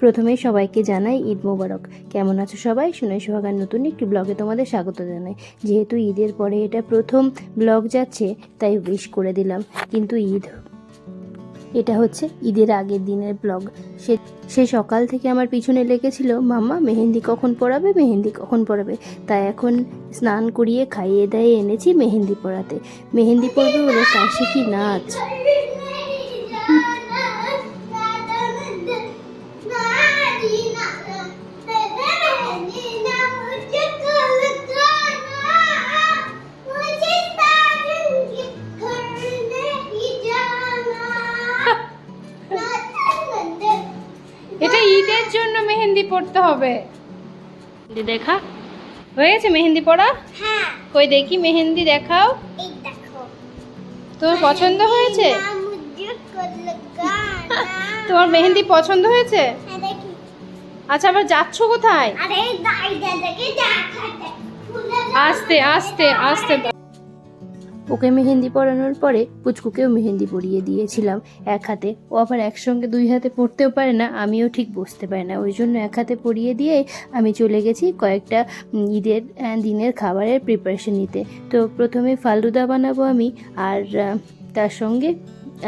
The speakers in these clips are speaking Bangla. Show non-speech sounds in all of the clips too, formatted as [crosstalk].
প্রথমেই সবাইকে জানাই ঈদ মোবারক। কেমন আছো সবাই? শুনে সোহাগার নতুন একটি ব্লগে তোমাদের স্বাগত জানাই। যেহেতু ঈদের পরে এটা প্রথম ব্লগ যাচ্ছে, তাই উইশ করে দিলাম। কিন্তু ঈদ, এটা হচ্ছে ঈদের আগের দিনের ব্লগ। সে সে সকাল থেকে আমার পিছনে লেগেছিল, মাম্মা, মেহেন্দি কখন পড়াবে মেহেন্দি কখন পড়াবে তাই এখন স্নান করিয়ে, খাইয়ে দাইয়ে এনেছি মেহেন্দি পড়াতে মেহেন্দি পড়বে বলে সে কি নাচ এটা ঈদের জন্য মেহেন্দি পড়তে হবে। দেখা? হয়ে গেছে মেহেন্দি পড়া? হ্যাঁ। কই দেখি মেহেন্দি দেখাও। এই দেখো। তোর পছন্দ হয়েছে? তোমার মেহেন্দি পছন্দ হয়েছে? আচ্ছা আবার যাচ্ছ কোথায়? আস্তে আস্তে আস্তে ওকে মেহেন্দি পরানোর পরে পুচকুকেও মেহেন্দি পরিয়ে দিয়েছিলাম। এক হাতে ও আবার একসঙ্গে দুই হাতে পড়তেও পারে না, আমিও ঠিক বসতে পারি না। ওই জন্য এক হাতে পরিয়ে দিয়ে আমি চলে গেছি কয়েকটা ঈদের দিনের খাবারের প্রিপারেশন নিতে। তো প্রথমে ফালুদা বানাবো আমি, আর তার সঙ্গে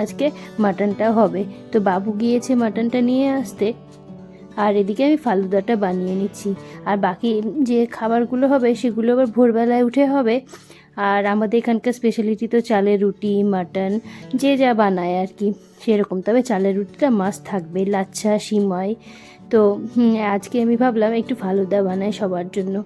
আজকে মাটনটা হবে। তো বাবু গিয়েছে মাটনটা নিয়ে আসতে, আর এদিকে আমি ফালুদাটা বানিয়ে নিচ্ছি। আর বাকি যে খাবারগুলো হবে সেগুলো আবার ভোরবেলায় উঠে হবে। আর আমাদের এখানকার স্পেশালিটি তো চালের রুটি মাটন যে যা বানায় আর কি। সেরকম। তবে চালের রুটিটা মাছ থাকবে, লাচ্ছা, সিমাই। তো আজকে আমি ভাবলাম একটু ফালুদা বানাই সবার জন্য।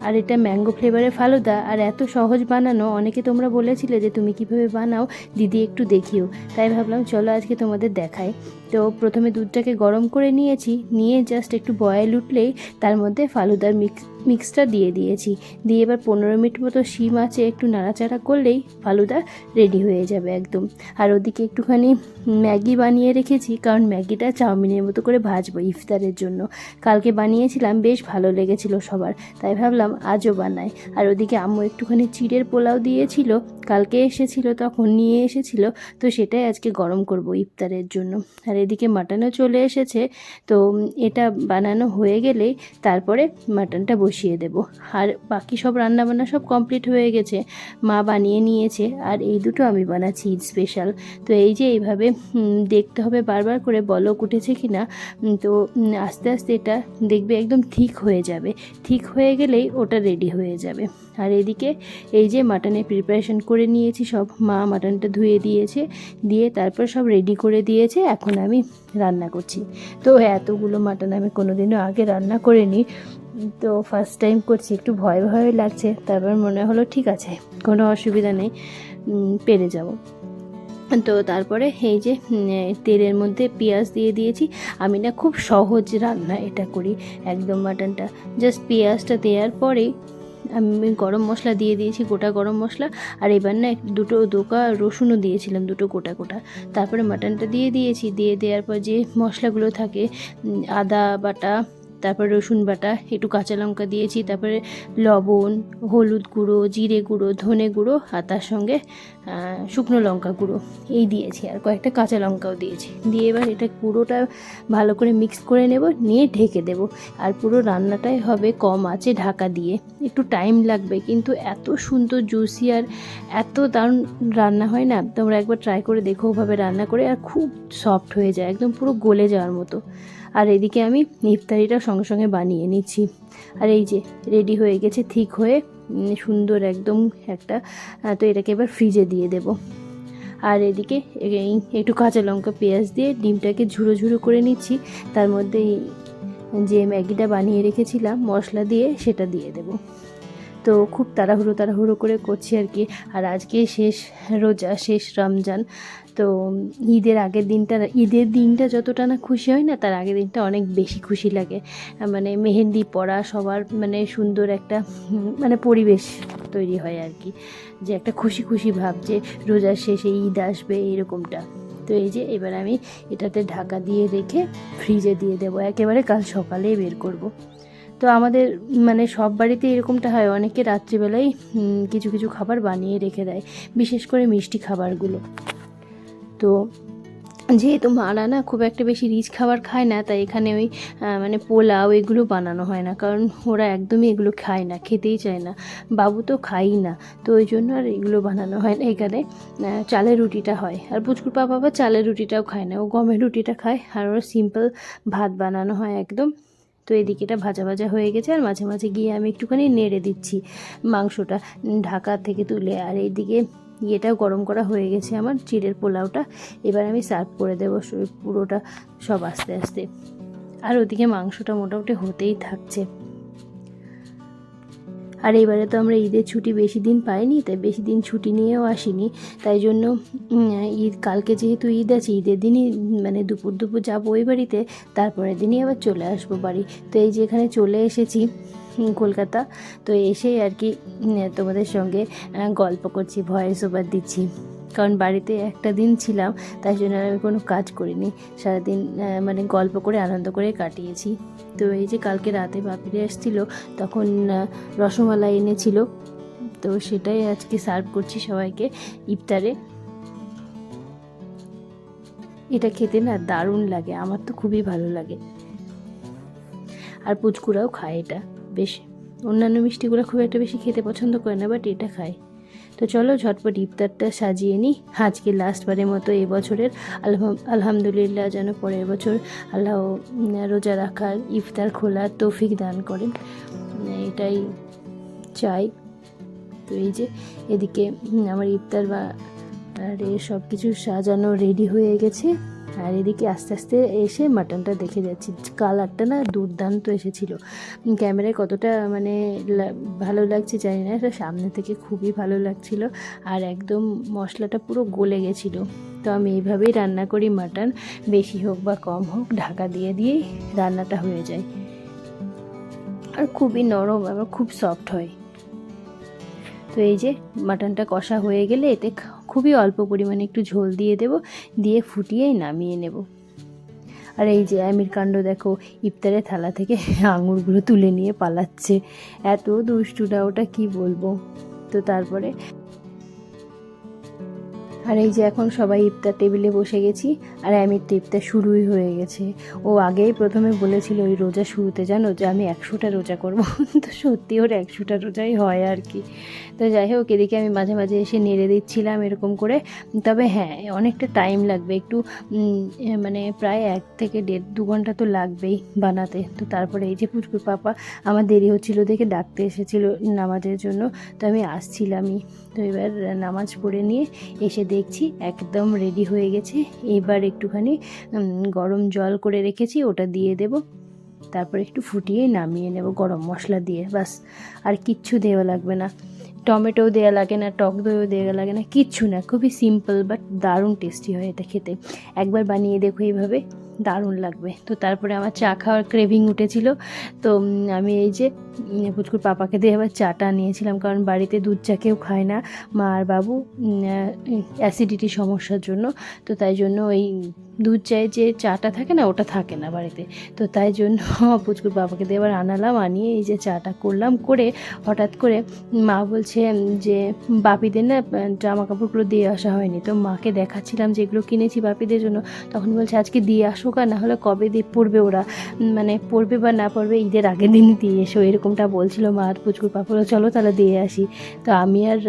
আর এটা ম্যাঙ্গো ফ্লেভারের ফালুদা। আর এত সহজ বানানো, অনেকে তোমরা বলেছিলে যে তুমি কীভাবে বানাও, দিদি একটু দেখিও। তাই ভাবলাম চলো আজকে তোমাদের দেখাই। তো প্রথমে দুধটাকে গরম করে নিয়েছি। নিয়ে জাস্ট একটু বয়েল উঠলেই তার মধ্যে ফালুদার মিক্স মিক্সটা দিয়ে দিয়েছি। দিয়ে এবার পনেরো মিনিট মতো শিম আছে, একটু নাড়াচাড়া করলেই ফালুদা রেডি হয়ে যাবে একদম। আর ওদিকে একটুখানি ম্যাগি বানিয়ে রেখেছি, কারণ ম্যাগিটা চাউমিনের মতো করে ভাজবো ইফতারের জন্য। কালকে বানিয়েছিলাম, বেশ ভালো লেগেছিল সবার, তাই ভাবলাম আজও বানাই। আর ওদিকে আম্মু একটুখানি চিড়ের পোলাও দিয়েছিল, কালকে এসেছিল, তখন নিয়ে এসেছিল, তো সেটাই আজকে গরম করব ইফতারের জন্য। আর এদিকে মাটনও চলে এসেছে, তো এটা বানানো হয়ে গেলেই তারপরে মাটনটা বসিয়ে দেব। আর বাকি সব রান্নাবান্না সব কমপ্লিট হয়ে গেছে। মা বানিয়ে নিয়েছে আর এই দুটো আমি বানাচ্ছি ঈদ স্পেশাল তো এই যে এইভাবে দেখতে হবে বারবার করে বলক উঠেছে কি না তো আস্তে আস্তে এটা দেখবে একদম ঠিক হয়ে যাবে। ঠিক হয়ে গেলেই ওটা রেডি হয়ে যাবে। আর এদিকে এই যে মাটনের প্রিপারেশন করে নিয়েছি সব। মা মাটনটা ধুয়ে দিয়েছে, দিয়ে তারপর সব রেডি করে দিয়েছে। এখন আমি রান্না করছি। তো এতগুলো মাটন আমি কোনোদিনও আগে রান্না করিনি। তো ফার্স্ট টাইম করছি, একটু ভয় ভয় লাগছে, তারপর মনে হলো ঠিক আছে, কোনো অসুবিধা নেই পেরে যাব। তো তারপরে এই যে তেলের মধ্যে পেঁয়াজ দিয়ে দিয়েছি, আমি না খুব সহজ রান্না এটা করি, একদম মাটনটা। জাস্ট পেঁয়াজটা দেওয়ার পরেই আমি গরম মশলা দিয়ে দিয়েছি, গোটা গরম মশলা, আর এবার না দুটো দোকা রসুনও দিয়েছিলাম, দুটো গোটা গোটা। তারপরে মাটনটা দিয়ে দিয়েছি, দিয়ে দেওয়ার পর যে মশলাগুলো থাকে আদা বাটা তারপর রসুন বাটা, একটু কাঁচা লঙ্কা দিয়েছি, তারপরে লবণ, হলুদ গুঁড়ো, জিরে গুঁড়ো, ধনে গুঁড়ো আর তার সঙ্গে শুকনো লঙ্কা গুঁড়ো। এই দিয়েছি আর কয়েকটা কাঁচা লঙ্কাও দিয়েছি। দিয়ে এবার এটা পুরোটা ভালো করে মিক্স করে নেব, নিয়ে ঢেকে দেব। আর পুরো রান্নাটাই হবে কম আছে ঢাকা দিয়ে। একটু টাইম লাগবে, কিন্তু এত সুন্দর জুসি আর এত দারুণ রান্না হয় না, তোমরা একবার ট্রাই করে দেখো ওভাবে রান্না করে, আর খুব সফট হয়ে যায়, একদম পুরো গলে যাওয়ার মতো। আর এদিকে আমি ইফতারিটা সঙ্গে সঙ্গে বানিয়ে নিচ্ছি। আর এই যে রেডি হয়ে গেছে, ঠিক হয়ে সুন্দর একদম একটা তো এটাকে এবার ফ্রিজে দিয়ে দেব। আর এদিকে একটু কাঁচা লঙ্কা, পেঁয়াজ দিয়ে ডিমটাকে ঝুড়ো ঝুড়ো করে নিচ্ছি। তার মধ্যে যে ম্যাগিটা বানিয়ে রেখেছিলাম, মশলা দিয়ে সেটা দিয়ে দেব। তো খুব তাড়াহুড়ো তাড়াহুড়ো করে করছি আর কি। আর আজকে শেষ রোজা, শেষ রমজান। তো ঈদের আগের দিনটা, ঈদের দিনটা যতটা না খুশি হয় না, তার আগের দিনটা অনেক বেশি খুশি লাগে। মানে মেহেন্দি পরা, সবার মানে সুন্দর একটা মানে পরিবেশ তৈরি হয় আর কি। যে একটা খুশি খুশি ভাব যে রোজার শেষে ঈদ আসবে, এরকমটা। তো এই যে এবার আমি এটাতে ঢাকা দিয়ে রেখে ফ্রিজে দিয়ে দেবো। একেবারে কাল সকালেই বের করব। তো আমাদের মানে সব বাড়িতে এরকমটা হয়। অনেকে রাত্রিবেলায় কিছু কিছু খাবার বানিয়ে রেখে দেয়, বিশেষ করে মিষ্টি খাবারগুলো। তো যেহেতু মারা না খুব একটা বেশি রিচ খাবার খায় না, তাই এখানে ওই মানে পোলাও এগুলো বানানো হয় না। কারণ ওরা একদমই এগুলো খায় না, খেতেই চায় না। বাবু তো খাই না, তো ওই জন্য আর এগুলো বানানো হয় না। এখানে চালের রুটিটা হয়। আর পুচকুর পাপা আবার চালের রুটিটাও খায় না, ও গমের রুটিটা খায়। আর ওরা সিম্পল ভাত বানানো হয় একদম। তো এদিকে এটা ভাজা ভাজা হয়ে গেছে আর মাঝে মাঝে গিয়ে আমি একটুখানি নেড়ে দিচ্ছি মাংসটা ঢাকা থেকে তুলে। আর এইদিকে ইয়েটাও গরম করা হয়ে গেছে আমার চিড়ের পোলাওটা। এবার আমি সার্ভ করে দেবো পুরোটা সব আস্তে আস্তে। আর ওদিকে মাংসটা মোটামুটি হতেই থাকছে। আর এবারে তো আমরা ঈদের ছুটি বেশি দিন পাইনি, তাই বেশি দিন ছুটি নিয়েও আসিনি। তাই জন্য ঈদ, কালকে যেহেতু ঈদ আছে, ঈদের দিনই মানে দুপুর দুপুর যাব ওই বাড়িতে, তারপরের দিনই আবার চলে আসব বাড়ি। তো এই যে এখানে চলে এসেছি কলকাতা, তো এসেই আর কি তোমাদের সঙ্গে গল্প করছি ভয়েস ওভার দিচ্ছি। কারণ বাড়িতে একটা দিন ছিলাম, তাই জন্য আমি কোনো কাজ করিনি। সারাদিন মানে গল্প করে, আনন্দ করে কাটিয়েছি। তো এই যে কালকে রাতে বাপিরে এসেছিল তখন রসমালাই এনেছিল। তো সেটাই আজকে সার্ভ করছি সবাইকে ইফতারে। এটা খেতে না দারুণ লাগে, আমার তো খুবই ভালো লাগে। আর পুচকুরাও খায় এটা, বেশ। অন্যান্য মিষ্টিগুলো খুব একটা বেশি খেতে পছন্দ করে না বাট এটা খায়। তো চলো ঝটপট ইফতারটা সাজিয়ে নিই। আজকে লাস্টবারের মতো এবছরের আলহাম, আলহামদুলিল্লাহ যেন পরের বছর আল্লাহ রোজা রাখার ইফতার খোলার তৌফিক দান করেন। এটাই চাই। তো এই যে, এদিকে আমার ইফতার বা, আর সব কিছু সাজানো রেডি হয়ে গেছে। আর এদিকে আস্তে আস্তে এসে মাটনটা দেখে যাচ্ছি। কালারটা না দুর্দান্ত এসেছিল। ক্যামেরায় কতটা মানে ভালো লাগছে জানি না, এটা সামনে থেকে খুবই ভালো লাগছিল। আর একদম মশলাটা পুরো গলে গেছিল। তো আমি এইভাবেই রান্না করি মাটন বেশি হোক বা কম হোক, ঢাকা দিয়ে দিয়েই রান্নাটা হয়ে যায়। আর খুবই নরম আবার খুব সফট হয়। তো এই যে মাটনটা কষা হয়ে গেলে এতে খুবই অল্প পরিমাণে একটু ঝোল দিয়ে দেব, দিয়ে ফুটিয়েই নামিয়ে নেব। আর এই যে আমির কাণ্ড দেখো ইফতারের থালা থেকে [laughs] আঙুরগুলো তুলে নিয়ে পালাচ্ছে। এত দুষ্টুটা, ওটা কি বলব? তো তারপরে আর এই যে এখন সবাই ইফতার টেবিলে বসে গেছি, আর আমির তো ইফতার শুরুই হয়ে গেছে। ও আগেই প্রথমে বলেছিল, ওই রোজা শুরুতে জানো যে আমি একশোটা রোজা করব। [laughs] তো সত্যি ওর একশোটা রোজাই হয় আর কি। তো যাই হোক, এদিকে আমি মাঝে মাঝে এসে নেড়ে দিচ্ছিলাম এরকম করে। তবে হ্যাঁ অনেকটা টাইম লাগবে। একটু মানে প্রায় এক থেকে দেড়, দু ঘণ্টা তো লাগবেই বানাতে। তো তারপরে এই যে পুচকুর পাপা আমার দেরি হচ্ছিল দেখে ডাকতে এসেছিল নামাজের জন্য। তো আমি আসছিলামই। তো এবার নামাজ পড়ে নিয়ে এসে দেখছি একদম রেডি হয়ে গেছে। এবার একটুখানি গরম জল করে রেখেছি, ওটা দিয়ে দেব। তারপর একটু ফুটিয়ে নামিয়ে নেব গরম মশলা দিয়ে। বাস আর কিচ্ছু দেওয়া লাগবে না। টমেটোও দেওয়া লাগে না, টক দইও দেওয়া লাগে না, কিচ্ছু না। খুবই সিম্পল বাট দারুণ টেস্টি হয় এটা খেতে। একবার বানিয়ে দেখো এইভাবে। দারুণ লাগবে। তো তারপরে আমার চা খাওয়ার ক্রেভিং উঠেছিল। তো আমি এই যে পুচকুর পাপাকে দিয়ে আবার চাটা নিয়েছিলাম। কারণ বাড়িতে দুধ চা কেউ খায় না। মা আর বাবু অ্যাসিডিটি সমস্যার জন্য। তো তাই জন্য ওই দুধ চায়ে যে চাটা থাকে না, ওটা থাকে না বাড়িতে। তো তাই জন্য [laughs] পুচকুর বাবাকে দিয়ে আবার আনালাম, আনিয়ে এই যে চাটা করলাম। করে হঠাৎ করে মা বলছে যে বাপিদের না জামা কাপড়গুলো দিয়ে আসা হয়নি। তো মাকে দেখাচ্ছিলাম যেগুলো কিনেছি বাপিদের জন্য। তখন বলছে, আজকে দিয়ে আসো। আর না হলে কবে দিয়ে পড়বে ওরা? মানে পড়বে বা না পড়বে, ঈদের আগের দিনই দিয়ে এসো, এরকমটা বলছিল মা আর পুচকুর পাপড় চলো তাহলে দিয়ে আসি। তো আমি আর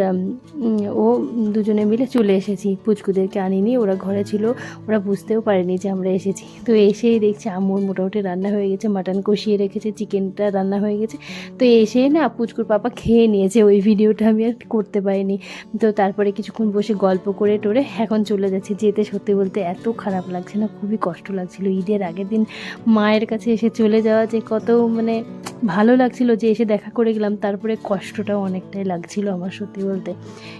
ও দুজনে মিলে চলে এসেছি পুচকুদেরকে আনিনি ওরা ঘরে ছিল, ওরা বুঝতেও পারেনি যে আমরা এসেছি। তো এসেই দেখছি আম্মুর মোটামুটি রান্না হয়ে গেছে, মাটন কষিয়ে রেখেছে, চিকেনটা রান্না হয়ে গেছে। তো এসে না পুচকুর পাপা খেয়ে নিয়েছে, ওই ভিডিওটা আমি আর করতে পারিনি। তো তারপরে কিছুক্ষণ বসে গল্প করে টোরে এখন চলে যাচ্ছে। যেতে সত্যি বলতে এত খারাপ লাগছে না, খুবই কষ্ট লাগছিল ঈদের আগের দিন মায়ের কাছে এসে চলে যাওয়া যে কত মানে ভালো লাগছিল যে এসে দেখা করে গেলাম। তারপরে কষ্টটাও অনেকটাই লাগছিল আমার সত্যি বলতে।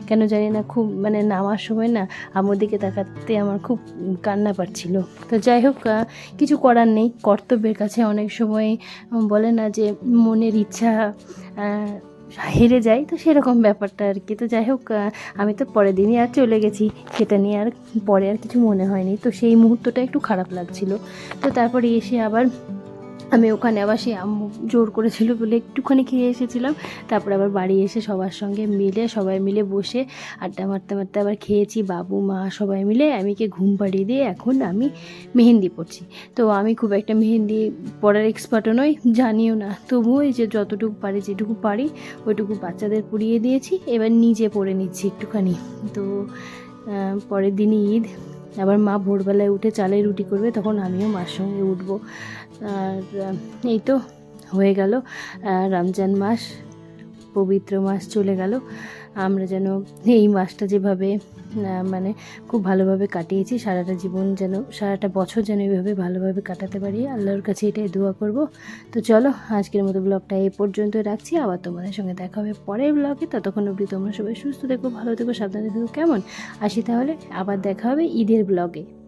কেন জানি না, খুব মানে নামার সময় না আমার দিকে তাকাতে আমার খুব কান্না পাচ্ছিল। তো যাই হোক কিছু করার নেই। কর্তব্যের কাছে অনেক সময় বলে না যে মনের ইচ্ছা হেরে যায় তো সেরকম ব্যাপারটা আর কি। তো যাই হোক আমি তো পরের দিনই আর চলে গেছি, সেটা নিয়ে আর পরে আর কিছু মনে হয়নি। তো সেই মুহূর্তটা একটু খারাপ লাগছিল। তো তারপরে এসে আবার আমি ওখানে আবার সেই আম্মু জোর করেছিল বলে একটুখানি খেয়ে এসেছিলাম। তারপর আবার বাড়ি এসে সবার সঙ্গে মিলে, সবাই মিলে বসে আড্ডা মারতে মারতে আবার খেয়েছি, বাবু, মা সবাই মিলে। আমিকে ঘুম পাড়িয়ে দিয়ে এখন আমি মেহেন্দি পড়ছি। তো আমি খুব একটা মেহেন্দি পড়ার এক্সপার্টও নই, জানিও না। তবুও এই যে যতটুকু পারি, যেটুকু পারি, ওইটুকু বাচ্চাদের পড়িয়ে দিয়েছি। এবার নিজে পড়ে নিচ্ছি একটুখানি। তো পরের দিনই ঈদ। আবার মা ভোরবেলায় উঠে চালের রুটি করবে, তখন আমিও মার সঙ্গে উঠবো। আর এই তো হয়ে গেল। রমজান মাস, পবিত্র মাস চলে গেল। আমরা যেন এই মাসটা যেভাবে মানে খুব ভালোভাবে কাটিয়েছি। সারাটা জীবন যেন, সারাটা বছর যেন এইভাবে ভালোভাবে কাটাতে পারি। আল্লাহর কাছে এটাই দোয়া করব। তো চলো, আজকের মতো ব্লগটা এই পর্যন্ত রাখছি। আবার তোমাদের সঙ্গে দেখা হবে পরের ব্লগে। ততক্ষণ অবধি তোমরা সবাই সুস্থ থেকো, ভালো থেকো, সাবধানে থেকো। কেমন? আসি তাহলে, আবার দেখা হবে ঈদের ব্লগে।